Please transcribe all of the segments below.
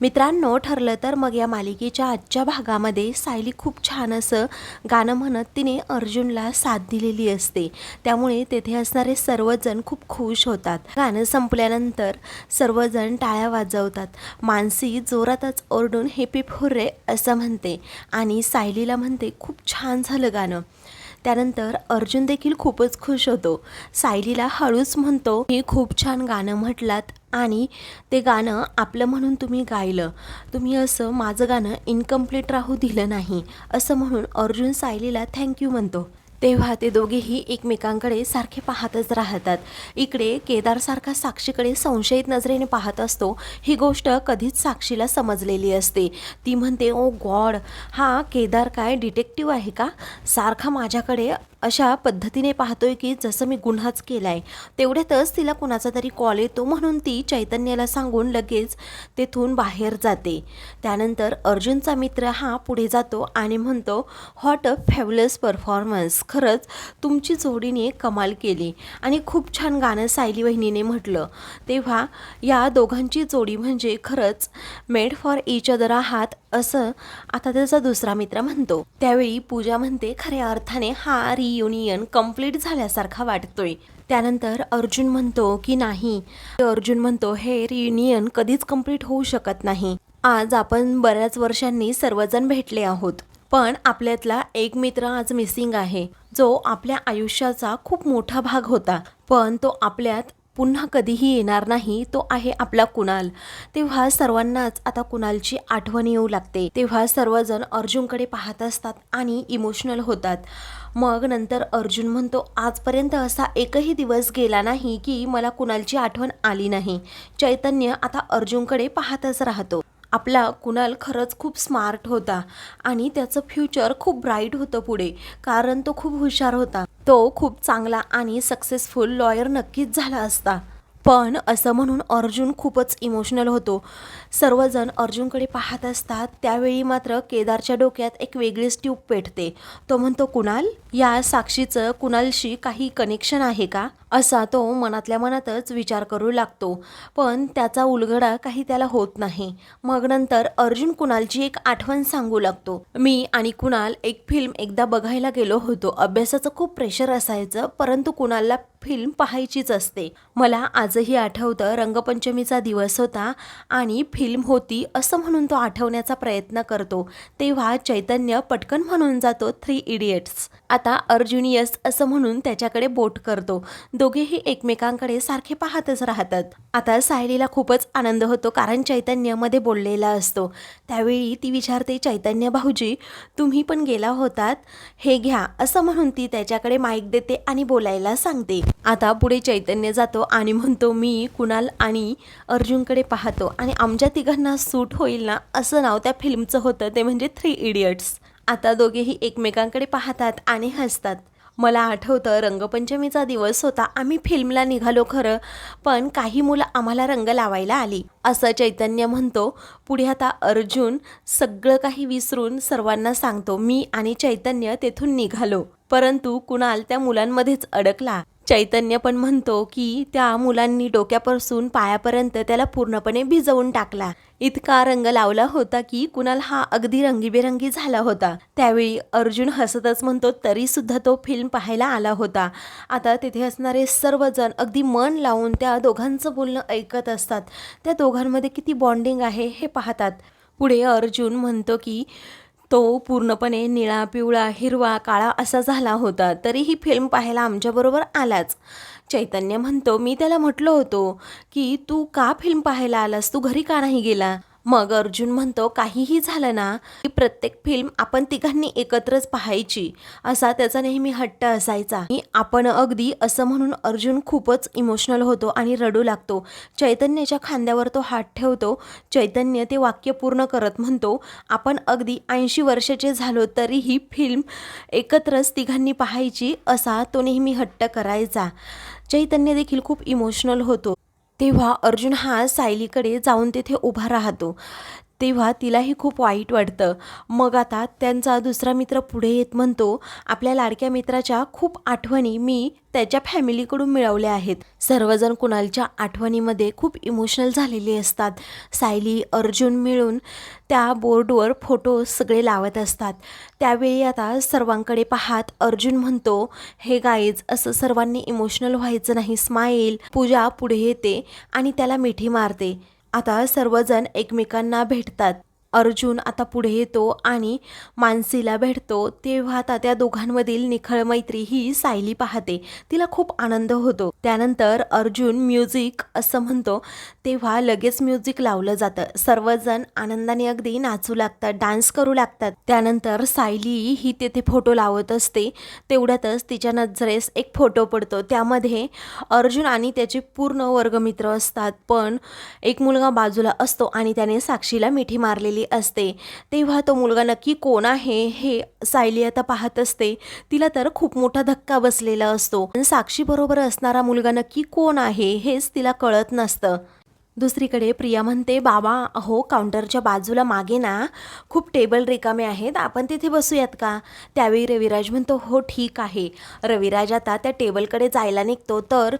मित्रांनो ठरलं तर मग या मालिकेच्या आजच्या भागामध्ये सायली खूप छान असं गाणं म्हणत तिने अर्जुनला साथ दिलेली असते. त्यामुळे तेथे असणारे सर्वजण खूप खुश होतात. गाणं संपल्यानंतर सर्वजण टाळ्या वाजवतात. मानसी जोरातच ओरडून हे फुर्रे असं म्हणते आणि सायलीला म्हणते खूप छान झालं गाणं. त्यानंतर अर्जुन देखील खूपच खुश होतो. सायलीला हळूच म्हणतो मी खूप छान गाणं म्हटलात आणि ते गाणं आपलं म्हणून तुम्ही गायलं. तुम्ही असं माझं गाणं इनकम्प्लीट राहू दिलं नाही. असं म्हणून अर्जुन सायलीला थँक्यू म्हणतो. तेव्हा ते दोघेही एकमेकांकडे सारखे पाहतच राहतात. इकडे केदारसारखा साक्षीकडे संशयित नजरेने पाहत असतो. ही गोष्ट कधीच साक्षीला समजलेली असते. ती म्हणते ओ गॉड हा केदार काय डिटेक्टिव्ह आहे का? सारखा माझ्याकडे अशा पद्धतीने पाहतोय की जसं मी गुन्हाच केलाय तेवढ्यातच तिला कुणाचा तरी कॉल येतो म्हणून ती चैतन्याला सांगून लगेच तेथून बाहेर जाते. त्यानंतर अर्जुनचा मित्र हा पुढे जातो आणि म्हणतो हॉट अ फॅबुलस परफॉर्मन्स खरंच तुमची जोडीने कमाल केली. आणि खूप छान गाणं सायली वहिनीने म्हटलं. तेव्हा या दोघांची जोडी म्हणजे खरंच मेड फॉर इच अदर आहात असं आता त्याचा दुसरा मित्र म्हणतो. त्यावेळी पूजा म्हणते खऱ्या अर्थाने हा रियुनियन कंप्लीट झाल्यासारखा वाटतोय. त्यानंतर अर्जुन म्हणतो की नाही. अर्जुन म्हणतो हे रियुनियन कधीच कंप्लीट होऊ शकत नाही. आज आपण बऱ्याच वर्षांनी सर्वजण भेटले आहोत. पण आपल्यातला एक मित्र आज मिसिंग आहे. जो आपल्या आयुष्याचा खूप मोठा भाग होता. पण तो आपल्यात पुन्हा कधीही येणार नाही तो आहे आपला कुणाल. तेव्हा सर्वांनाच आता कुणालची आठवण येऊ लागते. तेव्हा सर्वजण अर्जुनकडे पाहत असतात आणि इमोशनल होतात. मग नंतर अर्जुन म्हणतो आजपर्यंत असा एकही दिवस गेला नाही की मला कुणालची आठवण आली नाही. चैतन्य आता अर्जुनकडे पाहतच राहतो. आपला कुणाल खरंच खूप स्मार्ट होता आणि त्याचं फ्युचर खूप ब्राईट होतं पुढे कारण तो खूप हुशार होता. तो खूप चांगला आणि सक्सेसफुल लॉयर नक्कीच झाला असता. पण असं म्हणून अर्जुन खूपच इमोशनल होतो. सर्वजण अर्जुनकडे पाहत असतात त्यावेळी मात्र केदारच्या डोक्यात एक वेगळीच ट्यूब पेटते. तो म्हणतो कुणाल? या साक्षीचं कुणालशी काही कनेक्शन आहे का? असा तो मनातल्या मनातच विचार करू लागतो. पण त्याचा उलगडा काही त्याला होत नाही. मग नंतर अर्जुन कुणालची एक आठवण सांगू लागतो. मी आणि कुणाल एक फिल्म एकदा बघायला गेलो होतो. अभ्यासाचं खूप प्रेशर असायचं परंतु कुणालला फिल्म पाहायचीच असते. मला आजही आठवतं रंगपंचमीचा दिवस होता आणि फिल्म होती असं म्हणून तो आठवण्याचा प्रयत्न करतो. तेव्हा चैतन्य पटकन म्हणून जातो थ्री इडियट्स आता अर्जुनियस असं म्हणून त्याच्याकडे बोट करतो. दोघेही एकमेकांकडे सारखे पाहतच राहतात. आता सायलीला खूपच आनंद होतो कारण चैतन्यमध्ये बोललेला असतो. त्यावेळी ती विचारते चैतन्य भाऊजी तुम्ही पण गेला होतात? हे घ्या असं म्हणून ती त्याच्याकडे माईक देते आणि बोलायला सांगते. आता पुढे चैतन्य जातो आणि म्हणतो मी कुणाल आणि अर्जुनकडे पाहतो आणि आमच्या तिघांना सूट होईल ना? असं नाव त्या फिल्मचं होतं ते म्हणजे थ्री इडियट्स. आता दोघेही एकमेकांकडे पाहतात आणि हसतात. मला आठवतं रंगपंचमीचा दिवस होता. आम्ही फिल्मला निघालो खरं पण काही मुलं आम्हाला रंग लावायला आली. असं चैतन्य म्हणतो. पुढे आता अर्जुन सगळं काही विसरून सर्वांना सांगतो. मी आणि चैतन्य तेथून निघालो. परंतु कुणाल त्या मुलांमध्येच अडकला. चैतन्य पण म्हणतो की त्या मुलांनी डोक्यापासून पायापर्यंत त्याला पूर्णपणे भिजवून टाकला. इतका रंग लावला होता की कुणाल हा अगदी रंगीबेरंगी झाला होता. त्यावेळी अर्जुन हसतच म्हणतो तरी सुद्धा तो फिल्म पाहायला आला होता. आता तिथे असणारे सर्वजण अगदी मन लावून त्या दोघांचं बोलणं ऐकत असतात. त्या दोघांमध्ये किती बॉन्डिंग आहे हे पाहतात. पुढे अर्जुन म्हणतो की तो पूर्णपणे निळा पिवळा हिरवा काळा असा झाला होता. तरी ही फिल्म पाहायला आमच्याबरोबर आलाच. चैतन्य म्हणतो मी त्याला म्हटलं होतो की तू का फिल्म पाहायला आलास? तू घरी का नाही गेला? मग अर्जुन म्हणतो काहीही झालं ना की प्रत्येक फिल्म आपण तिघांनी एकत्रच पाहायची. असा त्याचा नेहमी हट्ट असायचा. आपण अगदी असं म्हणून अर्जुन खूपच इमोशनल होतो आणि रडू लागतो. चैतन्याच्या खांद्यावर तो हात ठेवतो. चैतन्य ते वाक्य पूर्ण करत म्हणतो आपण अगदी ऐंशी वर्षाचे झालो तरी ही फिल्म एकत्रच तिघांनी पाहायची असा तो नेहमी हट्ट करायचा. चैतन्य देखील खूप इमोशनल होतो. तेव्हा अर्जुन हा सायलीकडे जाऊन तिथे उभा राहतो. तेव्हा तिलाही खूप वाईट वाटतं. मग आता त्यांचा दुसरा मित्र पुढे येत म्हणतो आपल्या लाडक्या मित्राच्या खूप आठवणी मी त्याच्या फॅमिलीकडून मिळवल्या आहेत. सर्वजण कुणालच्या आठवणीमध्ये खूप इमोशनल झालेले असतात. सायली अर्जुन मिळून त्या बोर्डवर फोटो सगळे लावत असतात. त्यावेळी आता सर्वांकडे पाहात अर्जुन म्हणतो हे गाईज असं सर्वांनी इमोशनल व्हायचं नाही. स्माईल पूजा पुढे येते आणि त्याला मिठी मारते. आता सर्वजण एकमेकांना भेटतात. अर्जुन आता पुढे येतो आणि मानसीला भेटतो. तेव्हा आता त्या दोघांमधील निखळ मैत्री ही सायली पाहते. तिला खूप आनंद होतो. त्यानंतर अर्जुन म्युझिक असं म्हणतो तेव्हा लगेच म्युझिक लावलं जातं. सर्वजण आनंदाने अगदी नाचू लागतात डान्स करू लागतात. त्यानंतर सायली ही तेथे फोटो लावत असते. तेवढ्यातच तिच्या नजरेस एक फोटो पडतो. त्यामध्ये अर्जुन आणि त्याचे पूर्ण वर्गमित्र असतात. पण एक मुलगा बाजूला असतो आणि त्याने साक्षीला मिठी मारलेली असते. तेव्हा तो मुलगा नक्की कोण आहे हे सायली आता पाहत असते. तिला तर खूप मोठा धक्का बसलेला असतो. पण साक्षीबरोबर असणारा मुलगा नक्की कोण आहे हेच तिला कळत नसतं. दुसरीकडे प्रिया म्हणते बाबा अहो काउंटरच्या बाजूला मागे ना खूप टेबल रिकामे आहेत आपण तिथे बसूयात का? त्यावेळी रविराज म्हणतो हो ठीक आहे. रविराज आता त्या टेबलकडे जायला निघतो तर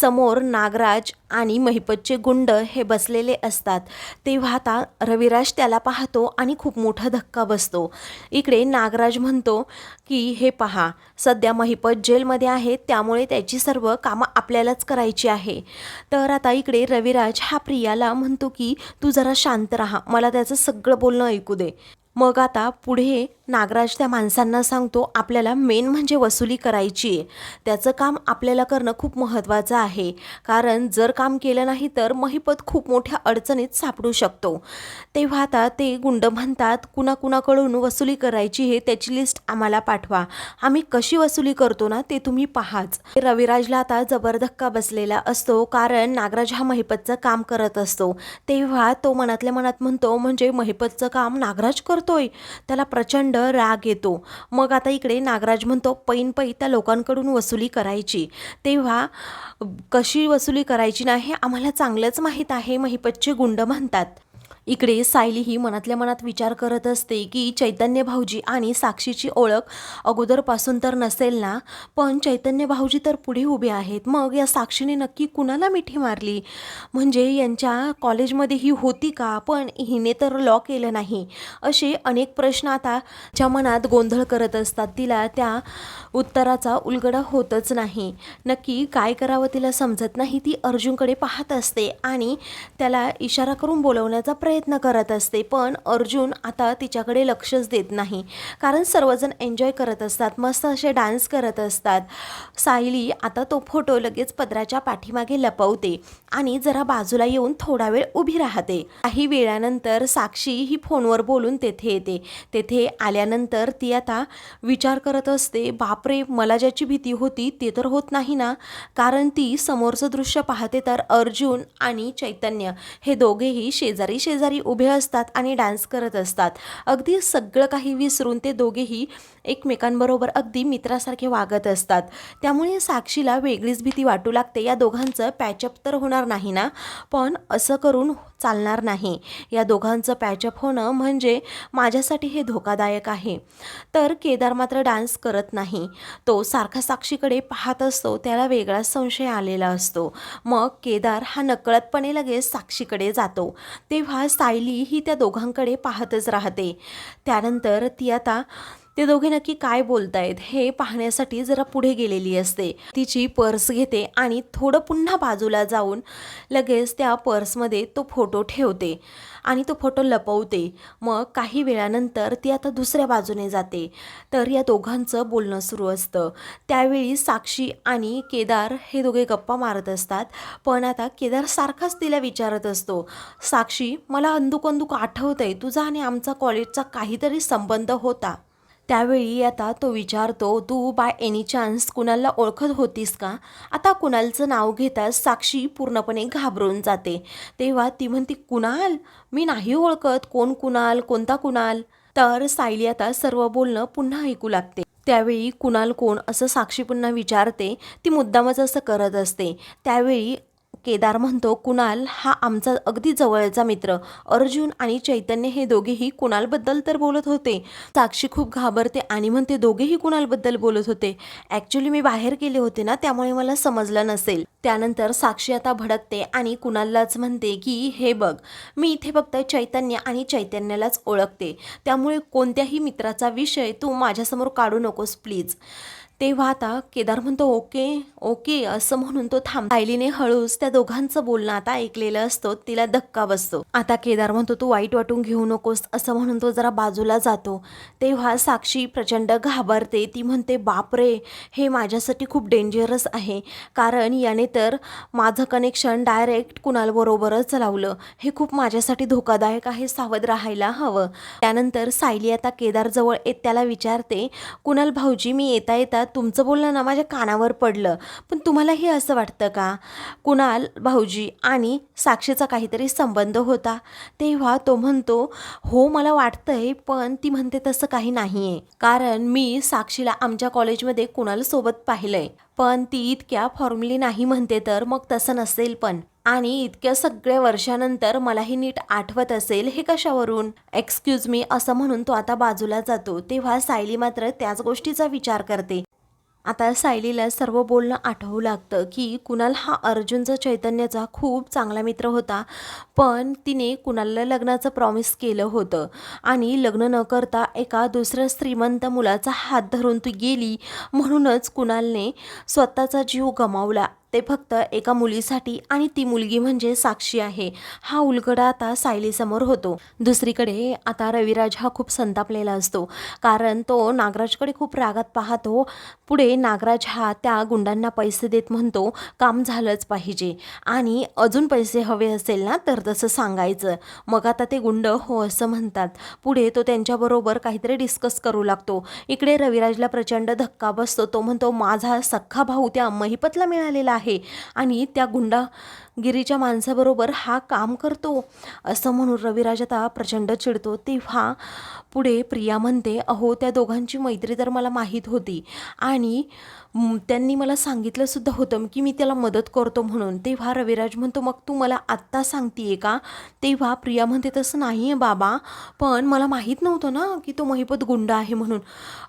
समोर नागराज आणि महिपतचे गुंड हे बसलेले असतात. तेव्हा आता रविराज त्याला पाहतो आणि खूप मोठा धक्का बसतो. इकडे नागराज म्हणतो की हे पहा सध्या महिपत जेलमध्ये आहे त्यामुळे त्याची सर्व कामं आपल्यालाच करायची आहे. तर आता इकडे रविराज हा प्रियाला म्हणतो की तू जरा शांत राहा. मला त्याचं सगळं बोलणं ऐकू दे. मग आता पुढे नागराज त्या माणसांना सांगतो आपल्याला मेन म्हणजे वसुली करायची आहे. त्याचं काम आपल्याला करणं खूप महत्त्वाचं आहे. कारण जर काम केलं नाही तर महिपत खूप मोठ्या अडचणीत सापडू शकतो. तेव्हा आता ते गुंड म्हणतात कुणाकुणाकडून वसुली करायची हे त्याची लिस्ट आम्हाला पाठवा. आम्ही कशी वसुली करतो ना ते तुम्ही पाहाच. रविराजला आता जबरधक्का बसलेला असतो कारण नागराज हा महिपतचं काम करत असतो. तेव्हा तो मनातल्या मनात म्हणतो म्हणजे महिपतचं काम नागराज करतोय? त्याला प्रचंड राग येतो. मग आता इकडे नागराज म्हणतो पैन पै त्या लोकांकडून वसुली करायची. तेव्हा कशी वसुली करायची नाही? हे आम्हाला चांगलंच माहीत आहे महिपतचे गुंड म्हणतात. इकडे सायली ही मनातल्या मनात विचार करत असते की चैतन्य भाऊजी आणि साक्षीची ओळख अगोदरपासून तर नसेल ना? पण चैतन्य भाऊजी तर पुढे उभे आहेत. मग या साक्षीने नक्की कुणाला मिठी मारली? म्हणजे यांच्या कॉलेजमध्ये ही होती का? पण हिने तर लॉ केलं नाही. असे अनेक प्रश्न आता तिच्या मनात गोंधळ करत असतात तिला त्या उत्तराचा उलगडा होतच नाही. नक्की काय करावं तिला समजत नाही. ती अर्जुनकडे पाहत असते आणि त्याला इशारा करून बोलवण्याचा प्रयत्न प्रयत्न करत असते पण अर्जुन आता तिच्याकडे लक्षच देत नाही. कारण सर्वजण एन्जॉय करत असतात मस्त असे डान्स करत असतात. सायली आता तो फोटो लगेच पदराच्या पाठीमागे लपवते आणि जरा बाजूला येऊन थोडा वेळ उभी राहते. काही वेळानंतर साक्षी ही फोनवर बोलून तेथे येते. तेथे आल्यानंतर ती आता विचार करत असते बापरे मला ज्याची भीती होती ते तर होत नाही ना? कारण ती समोरचं दृश्य पाहते तर अर्जुन आणि चैतन्य हे दोघेही शेजारी शेजारी उभे असतात आणि डान्स करत असतात. अगदी सगळं काही विसरून ते दोघेही एकमेकांबरोबर अगदी मित्रासारखे वागत असतात. त्यामुळे साक्षीला वेगळीच भीती वाटू लागते. या दोघांचं पॅचअप तर होणार नाही ना? पण असं करून चालणार नाही. या दोघांचं पॅचअप होणं म्हणजे माझ्यासाठी हे धोकादायक आहे. तर केदार मात्र डान्स करत नाही. तो सारखा साक्षीकडे पाहत असतो. त्याला वेगळाच संशय आलेला असतो. मग केदार हा नकळतपणे लगेच साक्षीकडे जातो. तेव्हा सायली ही त्या दोघांकडे पाहतच राहते. त्यानंतर ती आता ते दोघे नक्की काय बोलतायत हे पाहण्यासाठी जरा पुढे गेलेली असते. तिची पर्स घेते आणि थोडं पुन्हा बाजूला जाऊन लगेच त्या पर्समध्ये तो फोटो ठेवते आणि तो फोटो लपवते. मग काही वेळानंतर ती आता दुसऱ्या बाजूने जाते. तर या दोघांचं बोलणं सुरू असतं. त्यावेळी साक्षी आणि केदार हे दोघे गप्पा मारत असतात. पण आता केदार सारखाच तिला विचारत असतो. साक्षी मला अंदुक अंदुक आठवतंय. तुझा आणि आमचा कॉलेजचा काहीतरी संबंध होता. त्यावेळी आता तो विचारतो तू बाय एनी चान्स कुणाला ओळखत होतीस का? आता कुणालचं नाव घेताच साक्षी पूर्णपणे घाबरून जाते. तेव्हा ती म्हणते कुणाल? मी नाही ओळखत. कोण कुणाल? कोणता कुणाल? तर सायली आता सर्व बोलणं पुन्हा ऐकू लागते. त्यावेळी कुणाल कोण असं साक्षी पुन्हा विचारते. ती मुद्दामच असं करत असते. त्यावेळी केदार म्हणतो कुणाल हा आमचा अगदी जवळचा मित्र. अर्जुन आणि चैतन्य हे दोघेही कुणालबद्दल तर बोलत होते. साक्षी खूप घाबरते आणि म्हणते दोघेही कुणालबद्दल बोलत होते. ॲक्च्युली मी बाहेर गेले होते ना त्यामुळे मला समजलं नसेल. त्यानंतर साक्षी आता भडकते आणि कुणाललाच म्हणते की हे बघ मी इथे फक्त चैतन्य आणि चैतन्यालाच ओळखते. त्यामुळे कोणत्याही मित्राचा विषय तू माझ्यासमोर काढू नकोस प्लीज तेव्हा आता केदार म्हणतो ओके ओके असं म्हणून तो थांब सायलीने हळूच त्या दोघांचं बोलणं आता ऐकलेलं असतो तिला धक्का बसतो. आता केदार म्हणतो तू वाईट वाटून घेऊ नकोस असं म्हणून तो जरा बाजूला जातो. तेव्हा साक्षी प्रचंड घाबरते. ती म्हणते बापरे हे माझ्यासाठी खूप डेंजरस आहे. कारण याने तर माझं कनेक्शन डायरेक्ट कुणालबरोबरच लावलं. हे खूप माझ्यासाठी धोकादायक आहे सावध राहायला हवं. त्यानंतर सायली आता केदारजवळ येत त्याला विचारते कुणाल भाऊजी मी येता येता तुमचं बोलणं ना माझ्या कानावर पडलं. पण तुम्हालाही असं वाटतं का? कुणाल भाऊजी आणि साक्षीचा काहीतरी संबंध होता. तेव्हा तो म्हणतो हो मला वाटतंय पण ती म्हणते तसं काही नाही आहे कारण मी साक्षीला आमच्या कॉलेजमध्ये कुणालसोबत आहे पण ती इतक्या फॉर्मली नाही म्हणते तर मग तसं नसेल पण. आणि इतक्या सगळ्या वर्षानंतर मलाही नीट आठवत असेल हे कशावरून? एक्सक्यूज मी असं म्हणून तो आता बाजूला जातो. तेव्हा सायली मात्र त्याच गोष्टीचा विचार करते. आता सायलीला सर्व बोलणं आठवू लागतं की कुणाल हा अर्जुनचा चैतन्याचा खूप चांगला मित्र होता पण तिने कुणालला लग्नाचं प्रॉमिस केलं होतं. आणि लग्न न करता एका दुसऱ्या श्रीमंत मुलाचा हात धरून ती गेली म्हणूनच कुणालने स्वतःचा जीव गमावला. ते फक्त एका मुलीसाठी आणि ती मुलगी म्हणजे साक्षी आहे. हा उलगडा आता सायलीसमोर होतो. दुसरीकडे आता रविराज हा खूप संतापलेला असतो. कारण तो नागराजकडे खूप रागात पाहतो. पुढे नागराज हा त्या गुंडांना पैसे देत म्हणतो काम झालंच पाहिजे. आणि अजून पैसे हवे असेल ना तर तसं सांगायचं. मग आता ते गुंड हो असं म्हणतात. पुढे तो त्यांच्याबरोबर काहीतरी डिस्कस करू लागतो. इकडे रविराजला प्रचंड धक्का बसतो. तो म्हणतो माझा सख्खा भाऊ त्या महिपतला मिळालेला आहे. आहे. आणि त्या गुंडा गिरीच्या माणसाबरोबर हा काम करतो. असं म्हणून रविराज आता प्रचंड चिडतो. तेव्हा पुढे प्रिया म्हणते अहो त्या दोघांची मैत्री तर मला माहीत होती आणि त्यांनी मला सांगितलंसुद्धा होतं की मी त्याला मदत करतो म्हणून. तेव्हा रविराज म्हणतो मग तू मला आत्ता सांगतीये का? तेव्हा प्रिया म्हणते तसं नाही आहे बाबा पण मला माहीत नव्हतं ना की तो महिपत गुंड आहे म्हणून.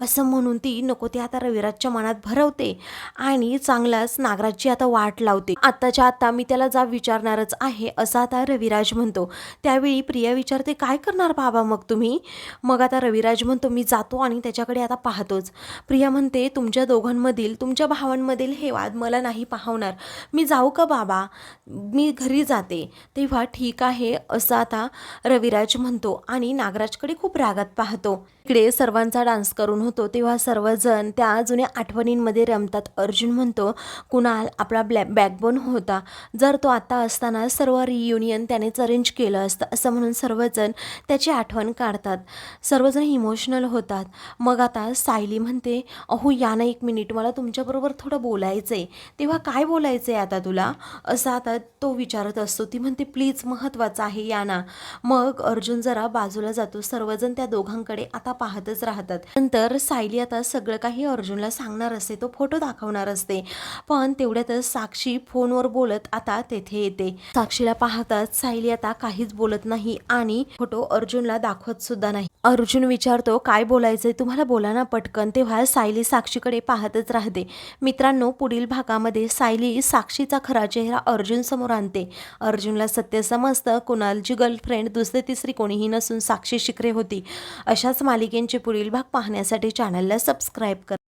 असं म्हणून ती नको ते आता रविराजच्या मनात भरवते आणि चांगलाच नागराजची आता वाट लावते. आत्ताच्या आत्ता मी त्याला जा विचारणारच आहे असं आता रविराज म्हणतो. त्यावेळी प्रिया विचारते काय करणार बाबा मग तुम्ही? मग आता रविराज म्हणतो मी जातो आणि त्याच्याकडे आता पाहतोच. प्रिया म्हणते तुमच्या दोघांमधील तुमच्या भावांमधील हे वाद मला नाही पाहवणार मी जाऊ का बाबा? मी घरी जाते. तेव्हा ठीक आहे असं आता रविराज म्हणतो आणि नागराजकडे खूप रागात पाहतो. इकडे सर्वांचा डान्स करून होतो तेव्हा सर्वजण त्या जुन्या आठवणींमध्ये रमतात. अर्जुन म्हणतो कुणाल आपला ब्लॅ बॅकबोन होता. जर तो आता असताना सर्व रियुनियन त्यानेच अरेंज केलं असतं असं म्हणून सर्वजण त्याची आठवण काढतात. सर्वजण इमोशनल होतात. मग आता सायली म्हणते अहो या ना एक मिनिट मला तुमच्याबरोबर थोडं बोलायचं आहे तेव्हा काय बोलायचं आहे आता तुला? असं आता तो विचारत असतो. ती म्हणते प्लीज महत्त्वाचं आहे या ना. मग अर्जुन जरा बाजूला जातो. सर्वजण त्या दोघांकडे आता पाहतच राहतात. नंतर सायली आता सगळं काही अर्जुनला सांगणार असते. तो फोटो दाखवणार असते. पण तेवढ्यातच साक्षी फोनवर बोलत आता तेथे येते. साक्षीला पाहताच सायली आता काहीच बोलत नाही आणि फोटो अर्जुनला दाखवत सुद्धा नाही. अर्जुन विचारतो काय बोलायचंय? तुम्हाला बोला ना पटकन. तेव्हा सायली साक्षीकडे पाहतच राहते. मित्रांनो पुढील भागामध्ये सायली साक्षीचा खरा चेहरा अर्जुन समोर आणते. अर्जुनला सत्य समजतं कुणालची गर्लफ्रेंड दुसरी तिसरी कोणीही नसून साक्षी शिकरे होती. अशाच मालिकेंचे पुढील भाग पाहण्यासाठी चॅनलला सबस्क्राईब करा.